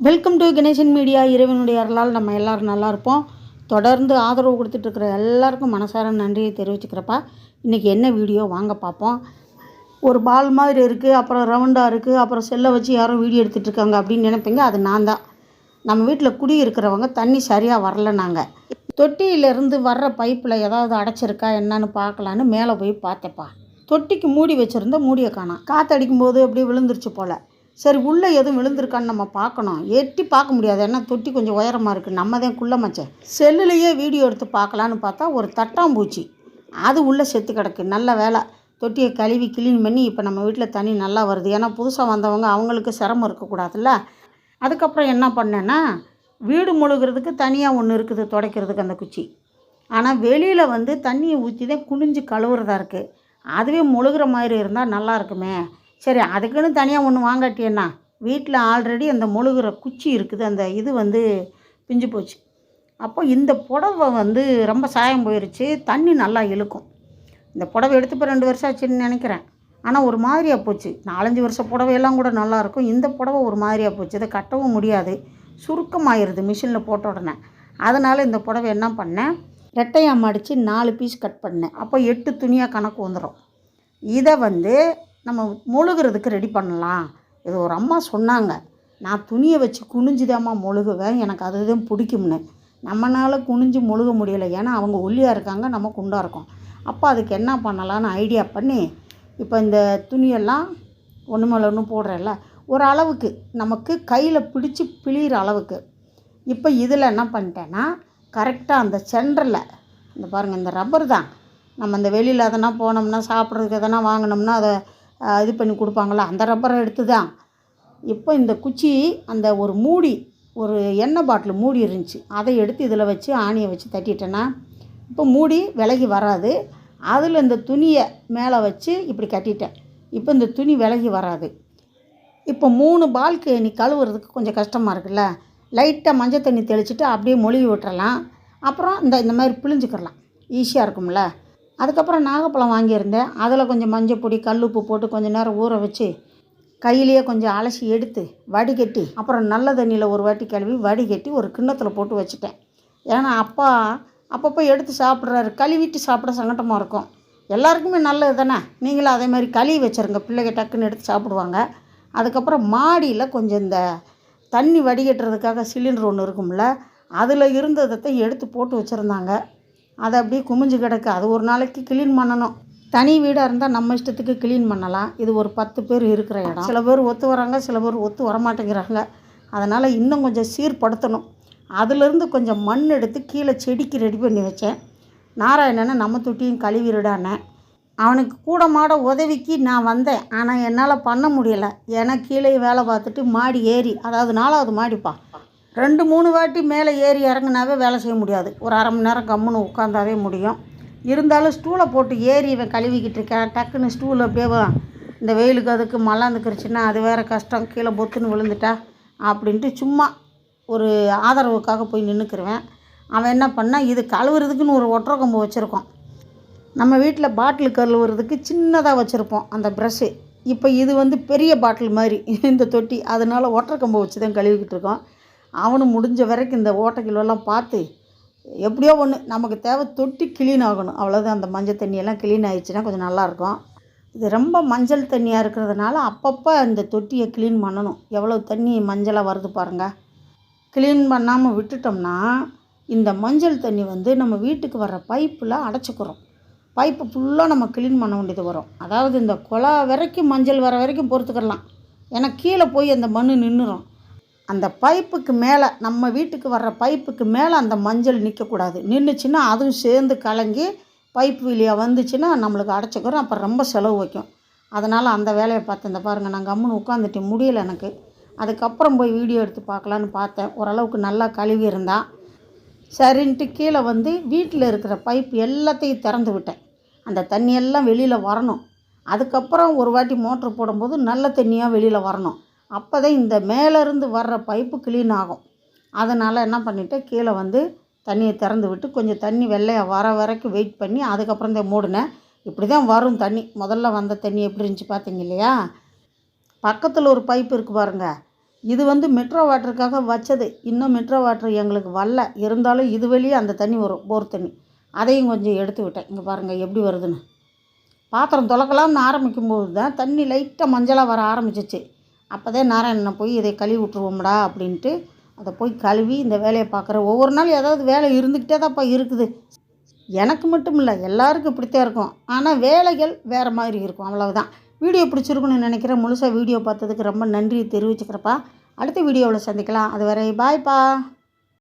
Welcome to Ganesan media இறைவனுடைய அருளால் நம்ம எல்லோரும் நல்லா இருப்போம். தொடர்ந்து ஆதரவு கொடுத்துட்ருக்கிற எல்லாருக்கும் மனசார நன்றியை தெரிவிச்சுக்கிறப்பா. இன்றைக்கி என்ன வீடியோ? வாங்க பார்ப்போம். ஒரு பால் மாதிரி இருக்குது அப்புறம் ரவுண்டாக இருக்குது அப்புறம் செல்லை வச்சு யாரும் வீடியோ எடுத்துகிட்டு இருக்காங்க அப்படின்னு நினைப்பீங்க அது நான் தான். நம்ம வீட்டில் குடி இருக்கிறவங்க தண்ணி சரியாக வரல நாங்கள் தொட்டியிலேருந்து வர்ற பைப்பில் ஏதாவது அடைச்சிருக்கா என்னன்னு பார்க்கலான்னு மேலே போய் பார்த்தேப்பா. தொட்டிக்கு மூடி வச்சுருந்தா மூடியை காணாம். காற்றடிக்கும் போது அப்படியே விழுந்துருச்சு போல். சரி உள்ளே எதுவும் விழுந்திருக்கான்னு நம்ம பார்க்கணும். எட்டி பார்க்க முடியாது. ஏன்னா தொட்டி கொஞ்சம் உயரமாக இருக்குது நம்ம தான் குள்ளமாச்சே செல்லுலேயே வீடியோ எடுத்து பார்க்கலான்னு பார்த்தா ஒரு தட்டாம்பூச்சி. அது உள்ளே செத்து கிடக்கு. நல்ல வேலை தொட்டியை கழுவி க்ளீன் பண்ணி இப்போ நம்ம வீட்டில் தண்ணி நல்லா வருது. ஏன்னா புதுசாக வந்தவங்க அவங்களுக்கு சிரமம் இருக்கக்கூடாதுல்ல. அதுக்கப்புறம் என்ன பண்ணேன்னா வீடு முழுகிறதுக்கு தனியாக ஒன்று இருக்குது துடைக்கிறதுக்கு அந்த குச்சி. ஆனால் வெளியில் வந்து தண்ணியை ஊற்றி தான் குனிஞ்சு கழுவுறதா இருக்குது அதுவே முழுகிற மாதிரி இருந்தால் நல்லா இருக்குமே. சரி அதுக்குன்னு தனியாக ஒன்று வாங்காட்டியண்ணா வீட்டில் ஆல்ரெடி அந்த முழுகிற குச்சி இருக்குது அந்த இது வந்து பிஞ்சு போச்சு. அப்போ இந்த புடவை வந்து ரொம்ப சாயம் போயிடுச்சு தண்ணி நல்லா இழுக்கும். இந்த புடவை எடுத்து இப்போ ரெண்டு வருஷம் ஆச்சுன்னு நினைக்கிறேன். ஆனால் ஒரு மாதிரியாக போச்சு. நாலஞ்சு வருஷம் புடவையெல்லாம் கூட நல்லாயிருக்கும் இந்த புடவை ஒரு மாதிரியாக போச்சு. இதை கட்டவும் முடியாது. சுருக்கமாயிருது மிஷினில் போட்ட உடனே. அதனால் இந்த புடவை என்ன பண்ணேன்? ரெட்டையாக மடித்து நாலு பீஸ் கட் பண்ணேன். அப்போ எட்டு துணியாக கணக்கு வந்துடும் இதை வந்து நம்ம முழுகிறதுக்கு ரெடி பண்ணலாம். இது ஒரு அம்மா சொன்னாங்க நான் துணியை வச்சு குனிஞ்சுதாம்மா முழுகுவேன் எனக்கு அதுதான் பிடிக்கும்னு. நம்மளால் குனிஞ்சு முழுக முடியலை. ஏன்னா அவங்க ஒல்லியாக இருக்காங்க நம்ம குண்டாக இருக்கோம். அப்போ அதுக்கு என்ன பண்ணலான்னு ஐடியா பண்ணி இப்போ இந்த துணியெல்லாம் ஒன்று மேலே ஒன்று போடுறேன்ல ஒரு அளவுக்கு நமக்கு கையில் பிடிச்சி பிழிகிற அளவுக்கு. இப்போ இதில் என்ன பண்ணிட்டேன்னா கரெக்டாக அந்த சென்டரில் இந்த பாருங்கள் இந்த ரப்பர் தான். நம்ம இந்த வெளியில் எதனா போனோம்னா சாப்பிட்றதுக்கு எதனா வாங்கினோம்னா அதை இது பண்ணி கொடுப்பாங்களா? அந்த ரப்பரை எடுத்து தான் இப்போ இந்த குச்சி அந்த ஒரு மூடி ஒரு எண்ணெய் பாட்டில் மூடி இருந்துச்சு. அதை எடுத்து இதில் வச்சு ஆணியை வச்சு தட்டிட்டேன்னா இப்போ மூடி விலகி வராது. அதில் இந்த துணியை மேலே வச்சு இப்படி கட்டிட்டேன். இப்போ இந்த துணி விலகி வராது. இப்போ மூணு பால்கனி கழுவுறதுக்கு கொஞ்சம் கஷ்டமாக இருக்குல்ல? லைட்டாக மஞ்சள் தண்ணி தெளிச்சுட்டு அப்படியே மொழுகி விட்டுறலாம். அப்புறம் இந்த இந்த மாதிரி பிழிஞ்சுக்கிறலாம். ஈஸியாக இருக்கும்ல? அதுக்கப்புறம் நாகப்பழம் வாங்கியிருந்தேன். அதில் கொஞ்சம் மஞ்சள் பொடி கல் உப்பு போட்டு கொஞ்சம் நேரம் ஊற வச்சு கையிலேயே கொஞ்சம் அலசி எடுத்து வடிகட்டி அப்புறம் நல்ல தண்ணியில் ஒரு வாட்டி கழுவி வடிகட்டி ஒரு கிண்ணத்தில் போட்டு வச்சுட்டேன். ஏன்னா அப்பா அப்பப்போ எடுத்து சாப்பிட்றாரு. கழுவிட்டு சாப்பிட சங்கட்டமாக இருக்கும். எல்லாருக்குமே நல்லது தானே? நீங்களும் அதே மாதிரி கழுவி வச்சுருங்க. பிள்ளைங்க டக்குன்னு எடுத்து சாப்பிடுவாங்க. அதுக்கப்புறம் மாடியில் கொஞ்சம் இந்த தண்ணி வடிகட்டுறதுக்காக சிலிண்டர் ஒன்று இருக்கும்ல அதில் இருந்ததை எடுத்து போட்டு வச்சுருந்தாங்க. அதை அப்படியே குமிஞ்சு கிடக்கு. அது ஒரு நாளைக்கு க்ளீன் பண்ணணும். தனி வீடாக இருந்தால் நம்ம இஷ்டத்துக்கு க்ளீன் பண்ணலாம். இது ஒரு பத்து பேர் இருக்கிற இடம். சில பேர் ஒத்து வராங்க சில பேர் ஒத்து வரமாட்டேங்கிறாங்க. அதனால் இன்னும் கொஞ்சம் சீர்படுத்தணும். அதுலேருந்து கொஞ்சம் மண் எடுத்து கீழே செடிக்கு ரெடி பண்ணி வச்சேன். நாராயணனை நம்ம தொட்டியும் கழுவிடானேன் அவனுக்கு கூட மாட உதவிக்கு நான் வந்தேன். ஆனால் என்னால் பண்ண முடியலை. ஏன்னா கீழே வேலை பார்த்துட்டு மாடி ஏறி அதாவது நாலாவது மாடிப்பா. ரெண்டு மூணு வாட்டி மேலே ஏறி இறங்குனாவே வேலை செய்ய முடியாது. ஒரு அரை மணி நேரம் கம்முன்னு உட்காந்தாவே முடியும். இருந்தாலும் ஸ்டூலை போட்டு ஏறி இவன் கழுவிக்கிட்டு இருக்கேன். டக்குன்னு ஸ்டூல் அப்படியே இந்த வெயிலுக்கு அதுக்கு மல்லாந்துக்கிருச்சுன்னா அது வேறு கஷ்டம். கீழே பொத்துன்னு விழுந்துட்டா அப்படின்ட்டு சும்மா ஒரு ஆதரவுக்காக போய் நின்றுக்குருவேன் அவன் என்ன பண்ணால் இது கழுவுறதுக்குன்னு ஒரு ஒற்றை கொம்பு வச்சுருக்கோம். நம்ம வீட்டில் பாட்டில் கழுவுறதுக்கு சின்னதாக வச்சுருப்போம் அந்த ப்ரஷ்ஷு இப்போ இது வந்து பெரிய பாட்டில் மாதிரி இந்த தொட்டி. அதனால் ஒற்றை கம்பு வச்சு தான் கழுவிக்கிட்டு இருக்கோம். அவனும் முடிஞ்ச வரைக்கும் இந்த ஓட்டைக்கிலெல்லாம் பார்த்து எப்படியோ ஒன்று நமக்கு தேவை தொட்டி க்ளீன் ஆகணும். அவ்வளோதான் அந்த மஞ்சள் தண்ணியெல்லாம் க்ளீன் ஆகிடுச்சுன்னா கொஞ்சம் நல்லாயிருக்கும். இது ரொம்ப மஞ்சள் தண்ணியாக இருக்கிறதுனால அப்பப்போ இந்த தொட்டியை க்ளீன் பண்ணணும். எவ்வளோ தண்ணி மஞ்சளாக வருது பாருங்கள் க்ளீன் பண்ணாமல் விட்டுட்டோம்னா இந்த மஞ்சள் தண்ணி வந்து நம்ம வீட்டுக்கு வர்ற பைப்பில் அடைச்சிக்கிறோம். பைப்பு ஃபுல்லாக நம்ம க்ளீன் பண்ண வேண்டியது வரும். அதாவது இந்த குழா வரைக்கும் மஞ்சள் வர வரைக்கும் பொறுத்துக்கிடலாம் ஏன்னா கீழே போய் அந்த மண் நின்றுடும் அந்த பைப்புக்கு மேலே நம்ம வீட்டுக்கு வர்ற பைப்புக்கு மேலே அந்த மஞ்சள் நிற்கக்கூடாது. நின்றுச்சுன்னா அதுவும் சேர்ந்து கலங்கி பைப் வழியாக வந்துச்சுன்னா நம்மளுக்கு அடைச்சிக்கிறோம். அப்போ ரொம்ப செலவு வைக்கும். அதனால் அந்த வேலையை பார்த்தேன் இந்த பாருங்கள் நான் கம்முன்னு உட்காந்துட்டேன் முடியலை எனக்கு. அதுக்கப்புறம் போய் வீடியோ எடுத்து பார்க்கலான்னு பார்த்தேன். ஓரளவுக்கு நல்லா கழுவி இருந்தான் சரின்ட்டு கீழே வந்து வீட்டில் இருக்கிற பைப் எல்லாத்தையும் திறந்து விட்டேன். அந்த தண்ணியெல்லாம் வெளியில் வரணும். அதுக்கப்புறம் ஒரு வாட்டி மோட்ரு போடும்போது நல்ல தண்ணியாக வெளியில் வரணும். அப்போ தான் இந்த மேலேருந்து வர்ற பைப்பு க்ளீன் ஆகும். அதனால் என்ன பண்ணிட்டேன் கீழே வந்து தண்ணியை திறந்து விட்டு கொஞ்சம் தண்ணி வெள்ளையாக வர வரைக்கும் வெயிட் பண்ணி அதுக்கப்புறம் தான் மூடினேன். இப்படி தான் வரும் தண்ணி. முதல்ல வந்த தண்ணி எப்படி இருந்துச்சு பார்த்தீங்க இல்லையா? பக்கத்தில் ஒரு பைப் இருக்குது பாருங்க. இது வந்து மெட்ரோ வாட்டருக்காக வச்சது. இன்னும் மெட்ரோ வாட்டர் எங்களுக்கு வரல. இருந்தாலும் இது வழியே அந்த தண்ணி வரும் போர் தண்ணி. அதையும் கொஞ்சம் எடுத்து விட்டேன். இங்கே பாருங்கள் எப்படி வருதுன்னு. பாத்திரம் துலக்கலாம்னு ஆரம்பிக்கும்போது தான் தண்ணி லைட்டாக மஞ்சளாக வர ஆரம்பிச்சிச்சு. அப்போ தான் நாராயணனை போய் இதை கழுவி விட்ருவோம்டா அப்படின்ட்டு அதை போய் கழுவி இந்த வேலையை பார்க்குற ஒவ்வொரு நாள் ஏதாவது வேலை இருந்துக்கிட்டே தான்ப்பா இருக்குது. எனக்கு மட்டும் இல்லை எல்லாருக்கும் இப்படித்தான் இருக்கும். ஆனால் வேலைகள் வேறு மாதிரி இருக்கும் அவ்வளவுதான். வீடியோ பிடிச்சிருக்குன்னு நினைக்கிறேன். முழுசாக வீடியோ பார்த்ததுக்கு ரொம்ப நன்றி தெரிவிச்சுக்கிறப்பா அடுத்த வீடியோவில் சந்திக்கலாம். அது வரை பாய்ப்பா